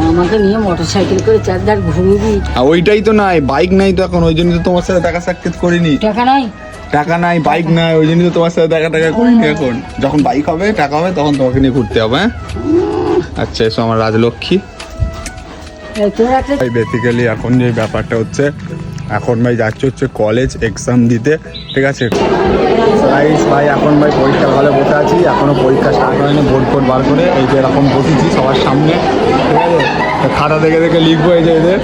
আমাকে নিয়ে motor cycle করে চারদার ঘুরবি ওইটাই তো নাই বাইক নাই তো এখন ওই জন্য তো তোমার সাথে দেখা সাক্ষাৎ করিনি। টাকা নাই? টাকা নাই বাইক নাই ওই জন্য তো তোমার সাথে দেখা টাকা করিনি এখন। যখন বাইক হবে টাকা হবে তখন তোমাকে নিয়ে ঘুরতে হবে হ্যাঁ? আচ্ছা এসো আমার রাজলক্ষ্মী। বেসিক্যালি এখন যে ব্যাপারটা হচ্ছে এখন ভাই যাচ্ছে হচ্ছে কলেজ এক্সাম দিতে ঠিক আছে? গাইস ভাই এখন ভাই পরীক্ষা ভালো বসে আছি এখনও পরীক্ষা স্টার্ট হয়নি বোর্ড ফোর্ড বার করে এই যে এরকম বসেছি সবার সামনে ঠিক আছে? খাতা দেখে দেখে লিখব এই যে এদের।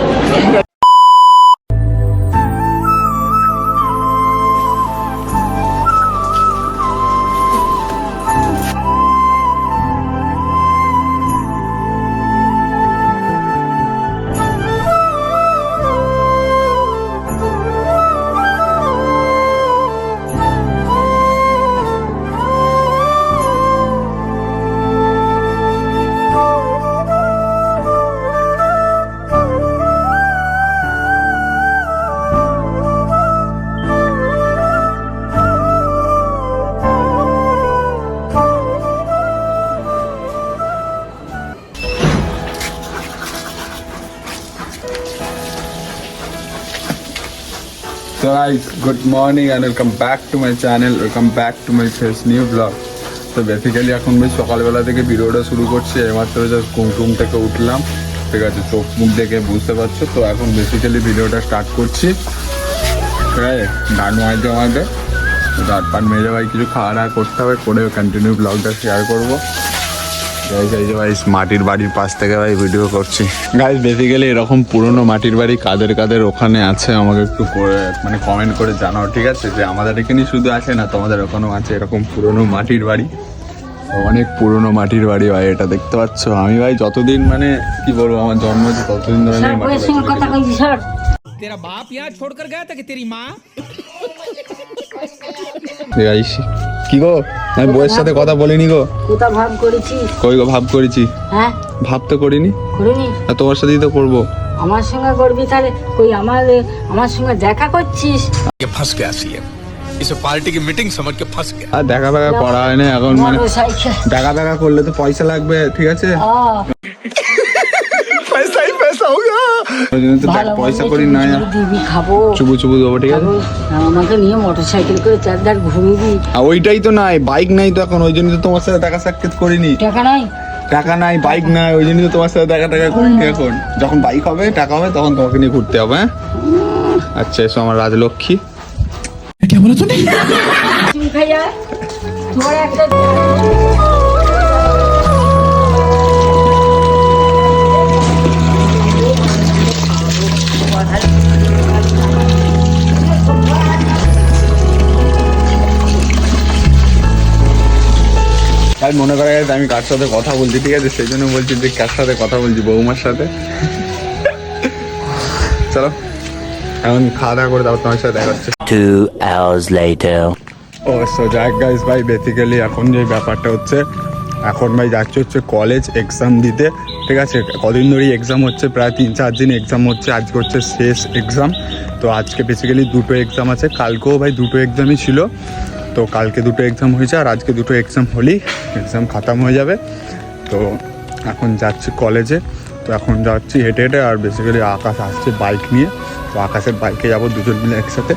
So guys, good morning and welcome back to my channel. Welcome back to my first new vlog. তো বেসিক্যালি এখন বেশ সকালবেলা থেকে ভিডিওটা শুরু করছি এইমাত্র জাস্ট ঘুম টুম থেকে উঠলাম। ঠিক আছে চোখ মুখ দেখে বুঝতে পারছ? তো এখন বেসিক্যালি ভিডিওটা স্টার্ট করছি। ঠিক আছে গান মাঝে মাঝে দাঁত পান মেজে ভাই কিছু খাওয়া দাওয়া করতে হবে করে কন্টিনিউ ব্লগটা শেয়ার করব। গাইজ এই যে ভাই মাটির বাড়ির পাশ থেকে ভাই ভিডিও করছি। গাইজ বেসিক্যালি এরকম পুরনো মাটির বাড়ি কাদের কাদের ওখানে আছে আমাকে একটু করে মানে কমেন্ট করে জানাও ঠিক আছে? যে আমাদের এখানে শুধু আছে না তোমাদের ওখানেও আছে এরকম পুরনো মাটির বাড়ি। অনেক পুরনো মাটির বাড়ি ভাই এটা দেখতে পাচ্ছ। আমি ভাই যতদিন মানে কি বলব আমার জন্ম হয়েছে ততদিন ধরে এই স্যার মাটির বইয়ের সঙ্গে বাড়িতে কথা দেখেছি। কইছি কি গো আমি বইয়ের সাথে কথা বলিনি গো কোথা ভাব করেছিস কই গো ভাব করেছি হ্যাঁ ভাব তো করিনি করিনি আর তোমার সাথেই তো করবো আমার সঙ্গে করবি তাহলে কই আমার আমার সঙ্গে দেখা করছিস ये फंस गया सीएम इसे पार्टी की मीटिंग समझ के फंस गया আর দেখা দেখা করা হয় না এখন মানে মোটর সাইকেল দেখা দেখা করলে তো পয়সা লাগবে ঠিক আছে করি না দিবি খাব। চুবু চুবু দেবো ঠিক আছে? আমাকে নিয়ে মোটর করে চারদার ঘুরবি আর ওইটাই তো নাই বাইক নাই তো এখন ওই জন্য তো তোমার সাথে দেখা সাক্ষাৎ করিনি। টাকা নাই? টাকা নাই বাইক নাই ওই জন্য তো তোমার সাথে দেখা টাকা করিনি এখন। যখন বাইক হবে টাকা হবে তখন তোমাকে নিয়ে ঘুরতে হবে হ্যাঁ? আচ্ছা এসো আমার রাজলক্ষ্মী। তুমি খাই করা গেছে আমি কার সাথে কথা বলছি ঠিক আছে? সেই জন্য বলছি যে কার সাথে কথা বলছি বৌমার সাথে। চলো এখন খাওয়া দাওয়া করে তারপর তোমার সাথে দেখা হচ্ছে। Two hours later. ও সো যাক গাইস ভাই বেসিক্যালি এখন যে ব্যাপারটা হচ্ছে এখন ভাই যাচ্ছে হচ্ছে কলেজ এক্সাম দিতে ঠিক আছে? কদিন ধরেই এক্সাম হচ্ছে প্রায় তিন চার দিন এক্সাম হচ্ছে আজকে হচ্ছে শেষ এক্সাম তো আজকে বেসিক্যালি দুটো এক্সাম আছে। কালকেও ভাই দুটো এক্সামই ছিল। তো কালকে দুটো এক্সাম হয়েছে আর আজকে দুটো এক্সাম হলেই এক্সাম খাতাম হয়ে যাবে। তো এখন যাচ্ছি কলেজে তো এখন যাচ্ছি হেঁটে হেঁটে আর বেসিক্যালি আকাশ আসছে বাইক নিয়ে। তো আকাশের বাইকে যাব দুজন মিলে একসাথে।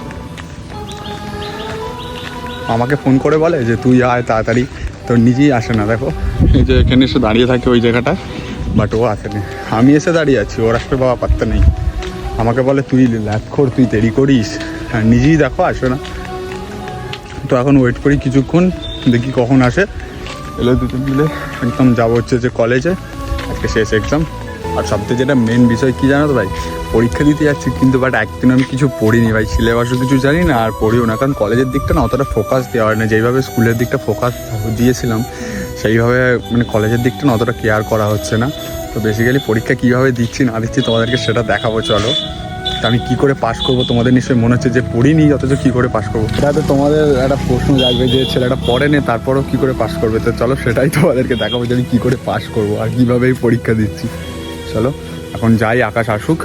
আমাকে ফোন করে বলে যে, তুই আয় তাড়াতাড়ি। তো নিজেই আসে না, দেখো। এই যে এখানে এসে দাঁড়িয়ে থাকে ওই জায়গাটা বাট ও আসেনি। আমি এসে দাঁড়িয়ে আছি, ওর আসবে বাবা পাত্তা নেই। আমাকে বলে, তুই ল্যাপখোর, তুই দেরি করিস। নিজেই দেখো আসো না। তো এখন ওয়েট করি কিছুক্ষণ দেখি কখন আসে। এলে দুজন মিলে। একদম যাব হচ্ছে যে কলেজে আজকে শেষ এক্সাম আর সবথেকে যেটা মেন বিষয় কী জানো তো ভাই? পরীক্ষা দিতে যাচ্ছি কিন্তু বাট একদিন আমি কিছু পড়িনি ভাই। সিলেবাসও কিছু জানি না আর পড়িও না। কারণ কলেজের দিকটা না অতটা ফোকাস দেওয়া হয় না। যেইভাবে স্কুলের দিকটা ফোকাস দিয়েছিলাম সেইভাবে মানে কলেজের দিকটা না অতটা কেয়ার করা হচ্ছে না। তো বেসিক্যালি পরীক্ষা কীভাবে দিচ্ছি না দিচ্ছি তোমাদেরকে সেটা দেখাবো চলো। তা আমি কি করে পাশ করব? তোমাদের নিশ্চয়ই মনে হচ্ছে যে পড়িনি অথচ কি করে পাশ করব? এটা তো তোমাদের একটা প্রশ্ন জাগবে যে ছেলেটা পড়েনি তারপরও কি করে পাশ করবে? তো চলো সেটাই তোমাদেরকে দেখাবো যে আমি কি করে পাশ করব আর কীভাবে এই পরীক্ষা দিচ্ছি। চলো এখন যাই আকাশ আসুক।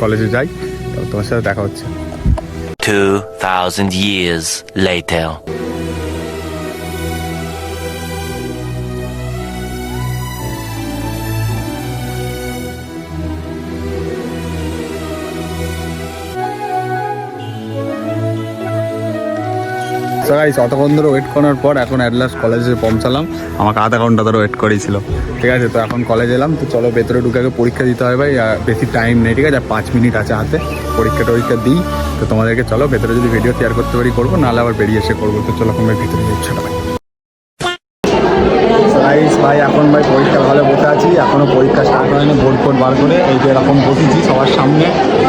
কলেজে যাই তোমার সাথে দেখা হচ্ছে। Two thousand years later. So guys অতক্ষণ ধরে ওয়েট করার পর এখন অ্যাডলাস্ট কলেজে পৌঁছালাম। আমাকে আধা ঘণ্টা ধরে ওয়েট করেছিল। ঠিক আছে, তো এখন কলেজ এলাম, তো চলো ভেতরে ঢুকে আগে পরীক্ষা দিতে হবে ভাই বেশি টাইম নেই, ঠিক আছে? আর পাঁচ মিনিট আছে হাতে। পরীক্ষা টরীক্ষা দিই, তো তোমাদেরকে চলো ভেতরে যদি ভিডিও শেয়ার করতে পারি করব, নাহলে আবার বেরিয়ে এসে করব। তো চলো তোমরা ভিতরে যাই ছোটো ভাই গাইস ভাই, এখন ভাই পরীক্ষা ভালো বসে আছি। এখনও পরীক্ষা স্টার্ট হয়নি বোর্ড ফোর্ড বার করে। এই যে এরকম বসেছি সবার সামনে।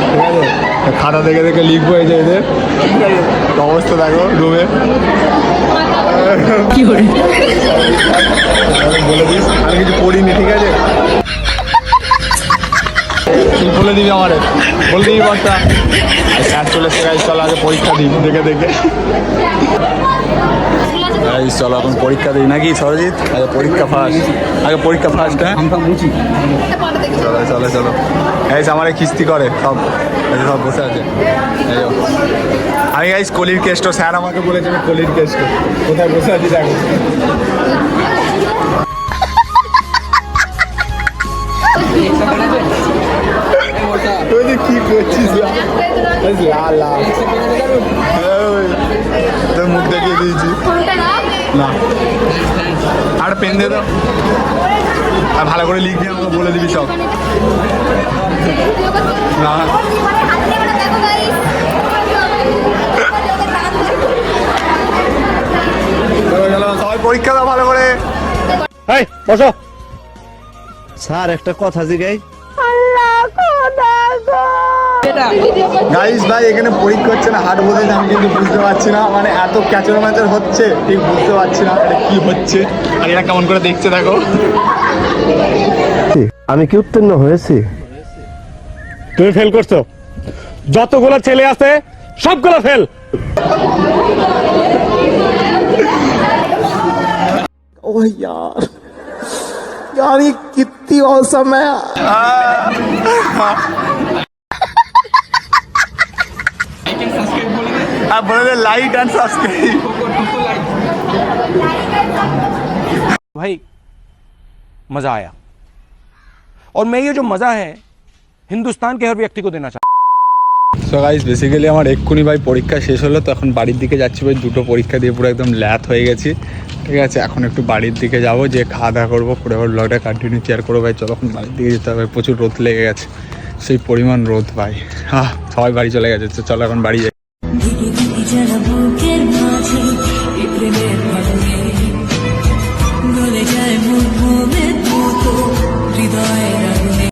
ঠিক আছে? খাতা দেখে দেখে লিখব এই যে এদের ঠিক আছে অবস্থা দেখো রুমে বলে দিস আমি কিছু পড়িনি ঠিক আছে? তুই বলে দিবি আমারে বলে দিবি বার্তা স্যার চলে এসে গাইস চলো আগে পরীক্ষা দিই দেখে দেখে। গাইস চলো এখন পরীক্ষা দিই নাকি সরজিৎ? আগে পরীক্ষা ফার্স্ট আগে পরীক্ষা ফার্স্ট হ্যাঁ? চলো চলো চলো। গাইস আমারে কিস্তি করে। সব সব বসে আছে। আমি গাইস কলির কেষ্ট স্যার আমাকে বলেছে আমি কলির কেষ্ট কোথায় বসে আছি দেখো কি করছিস তোর মুখ দেখিয়ে দিয়েছি। না। আর পেন দে দাও। আর ভালো করে লিখবি আমাকে বলে দিবি সব। না। সবাই পরীক্ষা দাও ভালো করে। বসো। স্যার একটা কথা জিগাই। গাইস ভাই এখানে পরীক্ষা হচ্ছে না হাট আমি কিন্তু বুঝতে পারছি না। মানে এত ক্যাচর ম্যাচর হচ্ছে ঠিক বুঝতে পারছি না এটা কি হচ্ছে? আর এরা কেমন করে দেখছে দেখো। আমি কি উত্তীর্ণ হয়েছি? তুমি ফেল করছ। যতগুলো ছেলে আছে সবগুলো ফেল আর বলে দে লাইক অ্যান্ড সাবস্ক্রাইব भाई मजा आया और मैं ये जो मजा है हिंदुस्तान के हर व्यक्ति को देना चाहता हूं। সো গাইস বেসিক্যালি আমার এক্ষুনি ভাই পরীক্ষা শেষ হলো তো এখন বাড়ির দিকে যাচ্ছি ভাই দুটো পরীক্ষা দিয়ে পুরো একদম ল্যাথ হয়ে গেছি ঠিক আছে এখন একটু বাড়ির দিকে যাবো যে খাওয়া দাওয়া করবো পুরো আবার ব্লগটা কন্টিনিউ শেয়ার করবো ভাই চলো এখন বাড়ির দিকে যেতে হবে প্রচুর রোদ লেগে গেছে সেই পরিমাণ রোদ ভাই হ্যাঁ সবাই বাড়ি চলে গেছে তো চলো এখন বাড়ি যাই